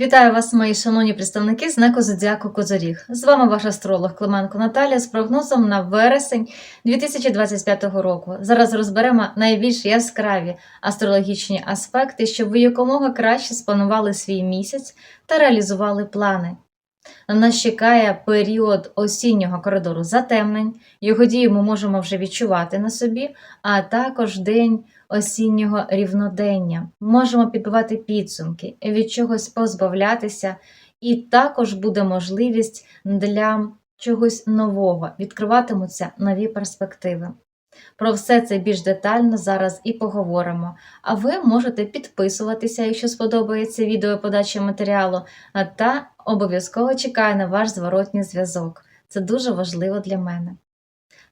Вітаю вас, мої шановні представники знаку Зодіаку Козоріг. З вами ваш астролог Клименко Наталія з прогнозом на вересень 2025 року. Зараз розберемо найбільш яскраві астрологічні аспекти, щоб ви якомога краще спланували свій місяць та реалізували плани. На нас чекає період осіннього коридору затемнень. Його дію ми можемо вже відчувати на собі, а також день осіннього рівнодення. Можемо підбивати підсумки, від чогось позбавлятися, і також буде можливість для чогось нового, відкриватимуться нові перспективи. Про все це більш детально зараз і поговоримо. А ви можете підписуватися, якщо сподобається відео подача матеріалу, та обов'язково чекаю на ваш зворотній зв'язок. Це дуже важливо для мене.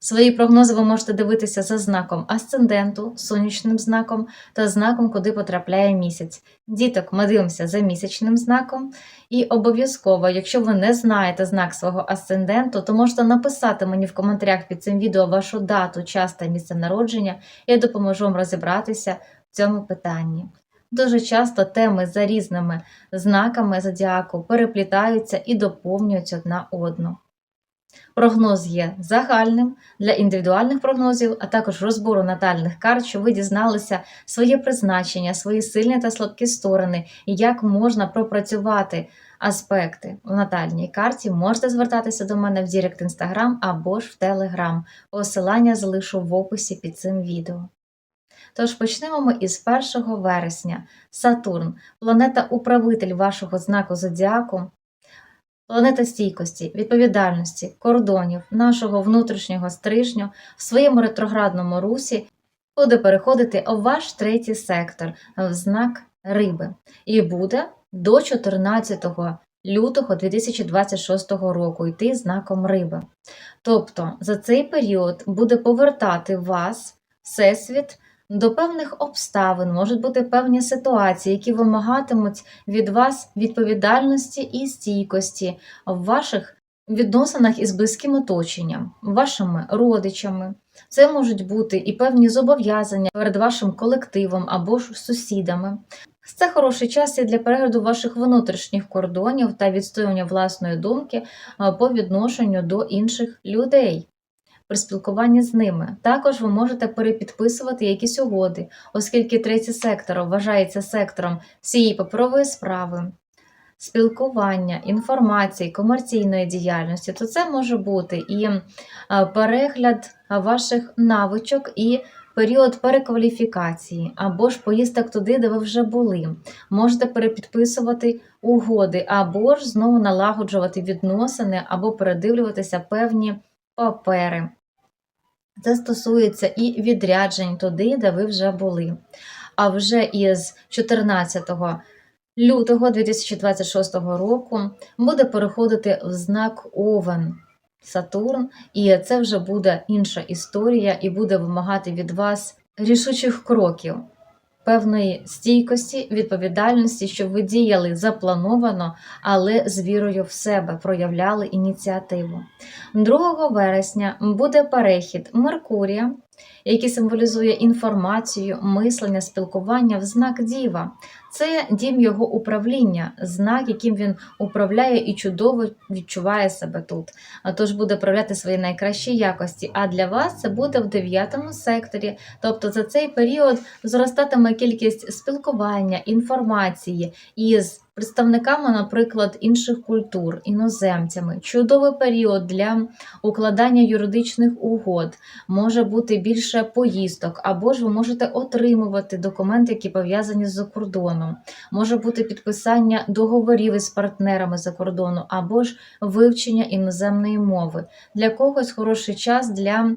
Свої прогнози ви можете дивитися за знаком асценденту, сонячним знаком та знаком, куди потрапляє місяць. Діток ми дивимося за місячним знаком. І обов'язково, якщо ви не знаєте знак свого асценденту, то можете написати мені в коментарях під цим відео вашу дату, час та місце народження, я допоможу вам розібратися в цьому питанні. Дуже часто теми за різними знаками зодіаку переплітаються і доповнюють одна одну. Прогноз є загальним для індивідуальних прогнозів, а також розбору натальних карт, щоб ви дізналися своє призначення, свої сильні та слабкі сторони і як можна пропрацювати аспекти в натальній карті. Можете звертатися до мене в Дірект Інстаграм або ж в Телеграм. Посилання залишу в описі під цим відео. Тож почнемо ми із 1 вересня. Сатурн, планета-управитель вашого знаку зодіаку, Планета стійкості, відповідальності, кордонів, нашого внутрішнього стрижню в своєму ретроградному русі буде переходити в ваш третій сектор в знак риби і буде до 14 лютого 2026 року йти знаком риби. Тобто за цей період буде повертати вас Всесвіт до певних обставин, можуть бути певні ситуації, які вимагатимуть від вас відповідальності і стійкості в ваших відносинах із близьким оточенням, вашими родичами. Це можуть бути і певні зобов'язання перед вашим колективом або ж сусідами. Це хороший час і для перегляду ваших внутрішніх кордонів та відстоювання власної думки по відношенню до інших людей при спілкуванні з ними. Також ви можете перепідписувати якісь угоди, оскільки третій сектор вважається сектором всієї паперової справи, спілкування, інформації, комерційної діяльності, то це може бути і е, перегляд ваших навичок і період перекваліфікації, або ж поїздок туди, де ви вже були. Можете перепідписувати угоди, або ж знову налагоджувати відносини, або передивлюватися певні папери. Це стосується і відряджень туди, де ви вже були. А вже із 14 лютого 2026 року буде переходити в знак Овен Сатурн, і це вже буде інша історія, і буде вимагати від вас рішучих кроків, певної стійкості, відповідальності, щоб ви діяли заплановано, але з вірою в себе проявляли ініціативу. 2 вересня буде перехід Меркурія, який символізує інформацію, мислення, спілкування в знак Діва. Це дім його управління, знак, яким він управляє і чудово відчуває себе тут. Тож буде проявляти свої найкращі якості. А для вас це буде в дев'ятому секторі. Тобто за цей період зростатиме кількість спілкування, інформації із представниками, наприклад, інших культур, іноземцями. Чудовий період для укладання юридичних угод, може бути більше поїздок, або ж ви можете отримувати документи, які пов'язані з закордоном. Може бути підписання договорів із партнерами за кордону, або ж вивчення іноземної мови. Для когось хороший час для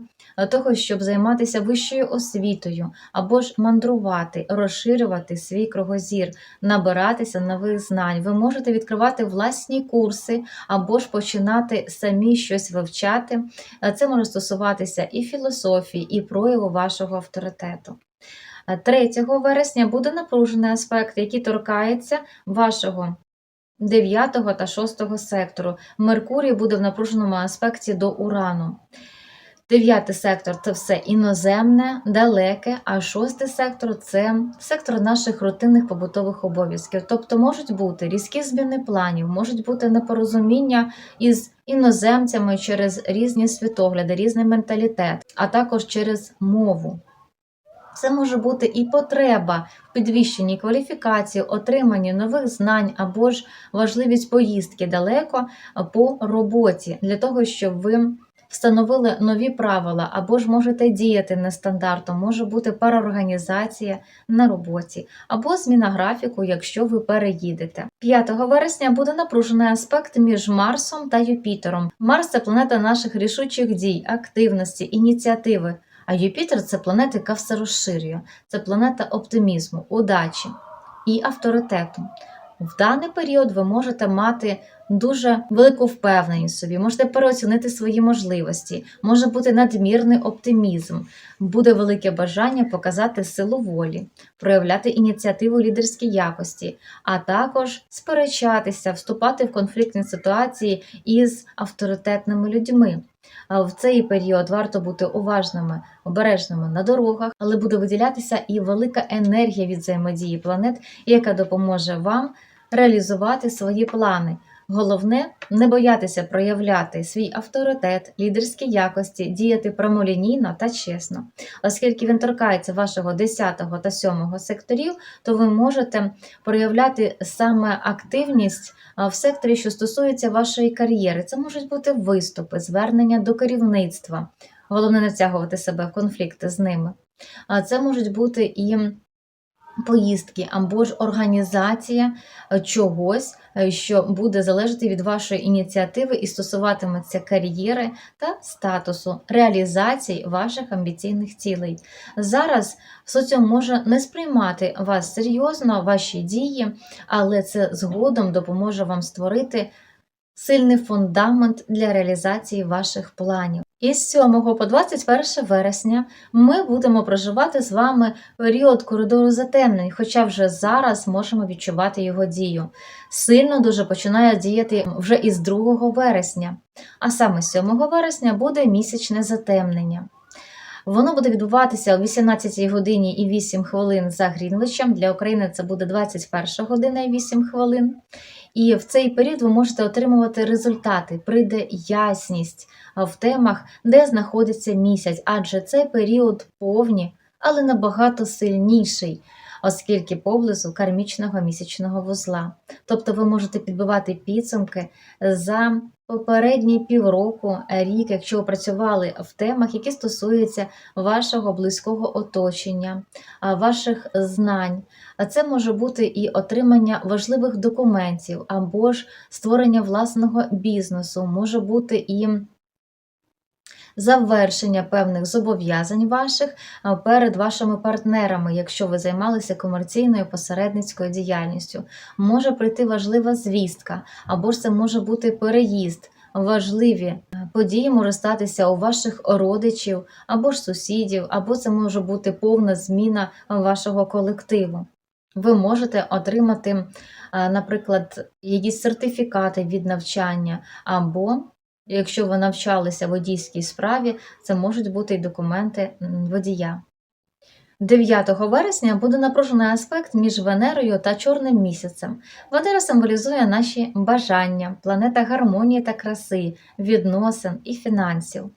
того, щоб займатися вищою освітою, або ж мандрувати, розширювати свій кругозір, набиратися нових знань. Ви можете відкривати власні курси, або ж починати самі щось вивчати. Це може стосуватися і філософії, і прояву вашого авторитету. 3 вересня буде напружений аспект, який торкається вашого 9 та 6 сектору. Меркурій буде в напруженому аспекті до Урану. Дев'ятий сектор це все іноземне, далеке, а шостий сектор це сектор наших рутинних побутових обов'язків. Тобто можуть бути різкі зміни планів, можуть бути непорозуміння із іноземцями через різні світогляди, різний менталітет, а також через мову. Це може бути і потреба в підвищенні кваліфікації, отриманні нових знань або ж важливість поїздки далеко по роботі для того, щоб ви встановили нові правила, або ж можете діяти нестандартно, може бути переорганізація на роботі, або зміна графіку, якщо ви переїдете. 5 вересня буде напружений аспект між Марсом та Юпітером. Марс це планета наших рішучих дій, активності, ініціативи. А Юпітер це планета, яка все розширює, це планета оптимізму, удачі і авторитету. В даний період ви можете мати дуже велику впевненість собі, можете переоцінити свої можливості, може бути надмірний оптимізм, буде велике бажання показати силу волі, проявляти ініціативу лідерській якості, а також сперечатися, вступати в конфліктні ситуації із авторитетними людьми. В цей період варто бути уважними, обережними на дорогах, але буде виділятися і велика енергія від взаємодії планет, яка допоможе вам реалізувати свої плани. Головне не боятися проявляти свій авторитет, лідерські якості, діяти прямолінійно та чесно. Оскільки він торкається вашого 10 та 7 секторів, то ви можете проявляти саме активність в секторі, що стосується вашої кар'єри. Це можуть бути виступи, звернення до керівництва. Головне не втягувати себе в конфлікти з ними. А це можуть бути і поїздки або ж організація е, чогось, е, що буде залежати від вашої ініціативи і стосуватиметься кар'єри та статусу реалізації ваших амбіційних цілей. Зараз соціум може не сприймати вас серйозно, ваші дії, але це згодом допоможе вам створити сильний фундамент для реалізації ваших планів. Із 7 по 21 вересня ми будемо проживати з вами період коридору затемнень, хоча вже зараз можемо відчувати його дію. Сильно дуже починає діяти вже із 2 вересня, а саме 7 вересня буде місячне затемнення. Воно буде відбуватися о 18 годині і 8 хвилин за Грінвичем. Для України це буде 21 година і 8 хвилин. І в цей період ви можете отримувати результати, прийде ясність в темах, де знаходиться місяць, адже цей період повні, але набагато сильніший, оскільки поблизу кармічного місячного вузла. Тобто ви можете підбивати підсумки за попередні півроку, рік, якщо ви працювали в темах, які стосуються вашого близького оточення, ваших знань. А це може бути і отримання важливих документів, або ж створення власного бізнесу, може бути і завершення певних зобов'язань ваших перед вашими партнерами, якщо ви займалися комерційною посередницькою діяльністю. Може прийти важлива звістка, або ж це може бути переїзд. Важливі події можуть статися у ваших родичів або ж сусідів, або це може бути повна зміна вашого колективу. Ви можете отримати, наприклад, якісь сертифікати від навчання, або Якщо ви навчалися водійській справі, це можуть бути й документи водія. 9 вересня буде напружений аспект між Венерою та Чорним місяцем. Венера символізує наші бажання, планета гармонії та краси, відносин і фінансів.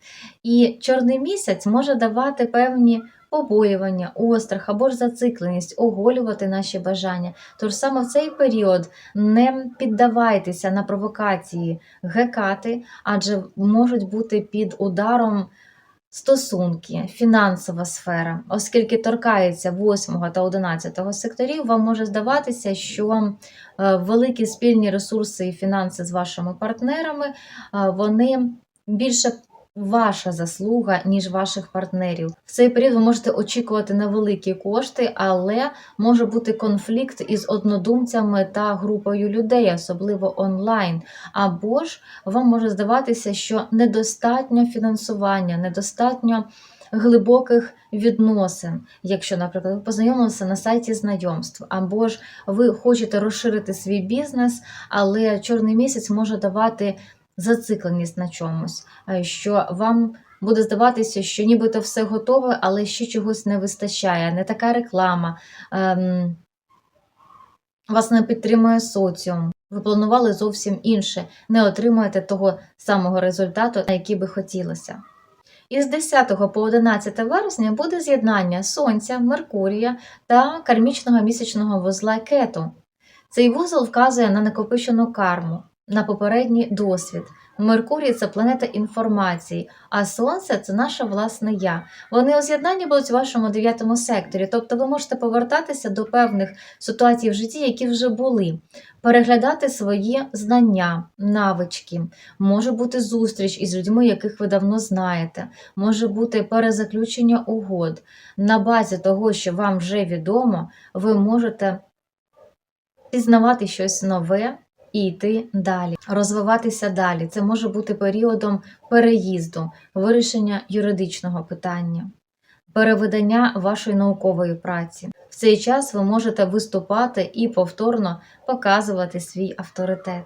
І чорний місяць може давати певні побоювання, острах або ж зацикленість, оголювати наші бажання. Тож саме в цей період не піддавайтеся на провокації гекати, адже можуть бути під ударом. Стосунки, фінансова сфера, оскільки торкається 8 та 11 секторів, вам може здаватися, що е, великі спільні ресурси і фінанси з вашими партнерами е, вони більше ваша заслуга, ніж ваших партнерів. В цей період ви можете очікувати на великі кошти, але може бути конфлікт із однодумцями та групою людей, особливо онлайн. Або ж вам може здаватися, що недостатньо фінансування, недостатньо. Глибоких відносин, якщо, наприклад, ви познайомилися на сайті знайомств, або ж ви хочете розширити свій бізнес, але чорний місяць може давати зацикленість на чомусь, е, що вам буде здаватися, що нібито все готове, але ще чогось не вистачає. Не така реклама. Ем, вас не підтримує соціум. Ви планували зовсім інше, не отримуєте того самого результату, на який би хотілося. Із 10 по 11 вересня буде з'єднання Сонця, Меркурія та кармічного місячного вузла кету. Цей вузол вказує на накопичену карму, на попередній досвід. Меркурій це планета інформації, а Сонце це наше власне я. Вони у з'єднанні будуть у вашому дев'ятому секторі, тобто ви можете повертатися до певних ситуацій в житті, які вже були, переглядати свої знання, навички. Може бути зустріч із людьми, яких ви давно знаєте, може бути перезаключення угод. На базі того, що вам вже відомо, ви можете пізнавати щось нове і йти далі, розвиватися далі. Це може бути періодом переїзду, вирішення юридичного питання, переведення вашої наукової праці. В цей час ви можете виступати і повторно показувати свій авторитет.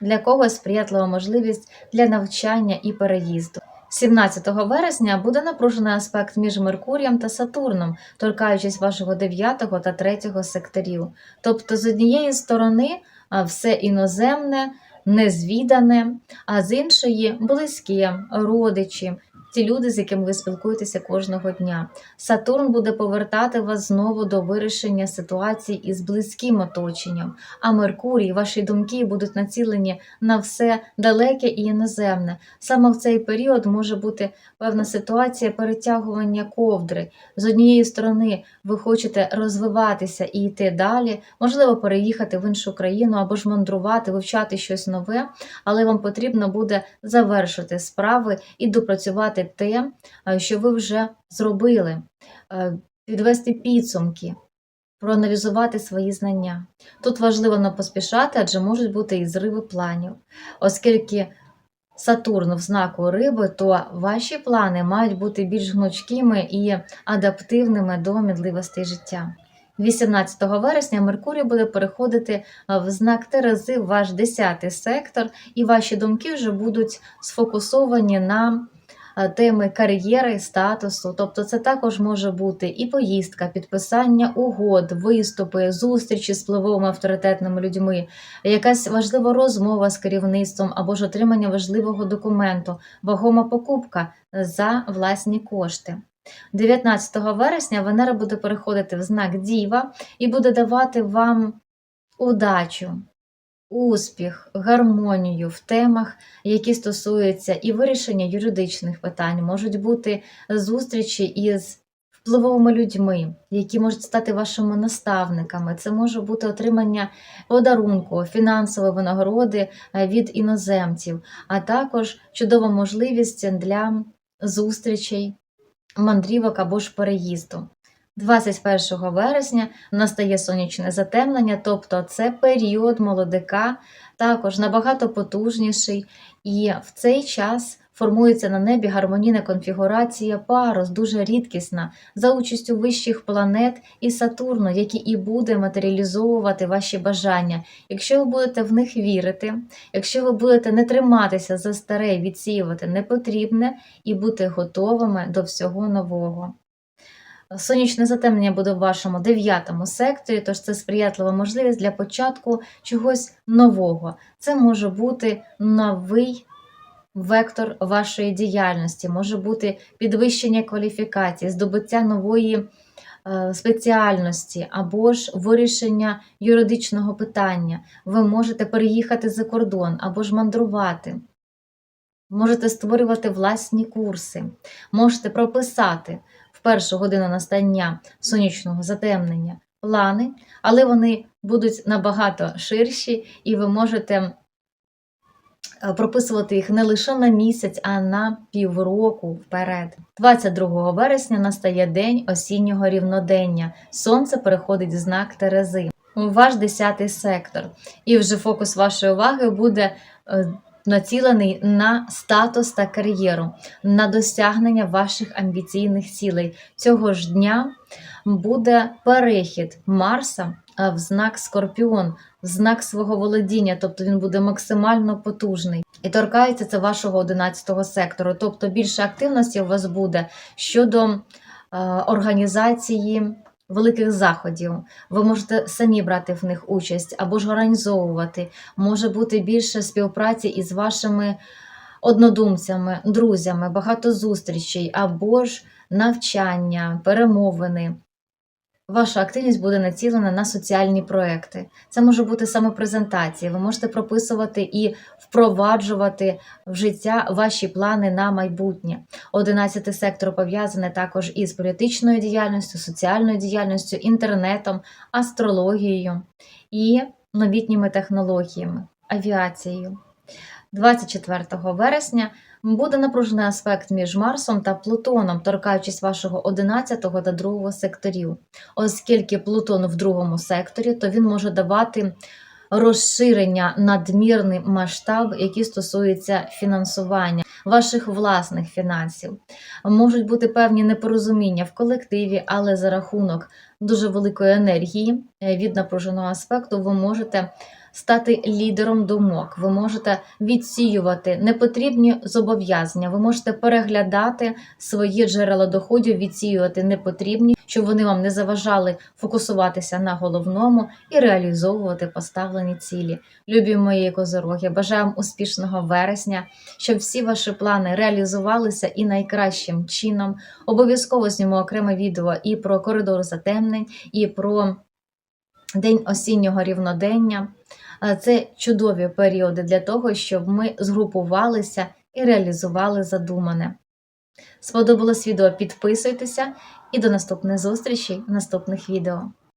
Для когось сприятлива можливість для навчання і переїзду. 17 вересня буде напружений аспект між Меркурієм та Сатурном, торкаючись вашого 9 та 3 секторів. Тобто, з однієї сторони все іноземне, незвідане, а з іншої близькі, родичі, ті люди, з якими ви спілкуєтеся кожного дня. Сатурн буде повертати вас знову до вирішення ситуацій із близьким оточенням, а Меркурій, ваші думки будуть націлені на все далеке і іноземне. Саме в цей період може бути певна ситуація перетягування ковдри. З однієї сторони, ви хочете розвиватися і йти далі, можливо, переїхати в іншу країну або ж мандрувати, вивчати щось нове, але вам потрібно буде завершити справи і допрацювати те, е, що ви вже зробили, е, підвести підсумки. Проаналізувати свої знання. Тут важливо не поспішати, адже можуть бути і зриви планів, оскільки Сатурн в знаку риби, то ваші плани мають бути більш гнучкими і адаптивними до мідливостей життя. 18 вересня Меркурій буде переходити е, в знак Терези, ваш 10 сектор, і ваші думки вже будуть сфокусовані на теми кар'єри, статусу. Тобто, це також може бути і поїздка, підписання угод, виступи, зустрічі з впливовими авторитетними людьми, якась важлива розмова з керівництвом або ж отримання важливого документу, вагома покупка за власні кошти. 19 вересня Венера буде переходити в знак Діва і буде давати вам удачу, успіх, гармонію в темах, які стосуються і вирішення юридичних питань, можуть бути зустрічі із впливовими людьми, які можуть стати вашими наставниками. Це може бути отримання подарунку, фінансової винагороди е, від іноземців, а також чудова можливість для зустрічей мандрівок або ж переїзду. 21 вересня настає сонячне затемнення, тобто це період молодика, також набагато потужніший, і в цей час формується на небі гармонійна конфігурація парус, дуже рідкісна, за участю вищих планет і Сатурну, який і буде матеріалізовувати ваші бажання. Якщо ви будете в них вірити, якщо ви будете не триматися за старе, відсіювати непотрібне і бути готовими до всього нового. Сонячне затемнення буде в вашому дев'ятому секторі, тож це сприятлива можливість для початку чогось нового. Це може бути новий вектор вашої діяльності, може бути підвищення кваліфікації, здобуття нової е, спеціальності або ж вирішення юридичного питання. Ви можете переїхати за кордон або ж мандрувати. Можете створювати власні курси, можете прописати в першу годину настання сонячного затемнення плани, але вони будуть набагато ширші, і ви можете е, прописувати їх не лише на місяць, а на півроку вперед. 22 вересня настає день осіннього рівнодення. Сонце переходить в знак Терези. Ваш 10 сектор. І вже фокус вашої уваги буде е, націлений на статус та кар'єру, на досягнення ваших амбіційних цілей. Цього ж дня буде перехід Марса е, в знак Скорпіон, в знак свого володіння, тобто він буде максимально потужний. І торкається це вашого 11 сектору, тобто більше активності у вас буде щодо е, організації великих заходів. Ви можете самі брати в них участь або ж організовувати. Може бути більше співпраці із вашими однодумцями, друзями, багато зустрічей або ж навчання, перемовини. Ваша активність буде націлена на соціальні проекти. Це може бути самопрезентація. Ви можете прописувати і впроваджувати в життя ваші плани на майбутнє. Одинадцятий сектор пов'язаний також із політичною діяльністю, соціальною діяльністю, інтернетом, астрологією і новітніми технологіями, авіацією. 24 вересня буде напружений аспект між Марсом та Плутоном, торкаючись вашого 11 та 2 секторів. Оскільки Плутон в другому секторі, то він може давати розширення надмірний масштаб, який стосується фінансування ваших власних фінансів. Можуть бути певні непорозуміння в колективі, але за рахунок дуже великої енергії е, від напруженого аспекту ви можете стати лідером думок. Ви можете відсіювати непотрібні зобов'язання. Ви можете переглядати свої джерела доходів, відсіювати непотрібні, щоб вони вам не заважали фокусуватися на головному і реалізовувати поставлені цілі. Любі мої козороги, бажаю вам успішного вересня, щоб всі ваші плани реалізувалися і найкращим чином. Обов'язково зніму окреме відео і про коридор затемнень, і про день осіннього рівнодення. Це чудові періоди для того, щоб ми згрупувалися і реалізували задумане. Сподобалось відео? Підписуйтеся і до наступних зустрічей в наступних відео.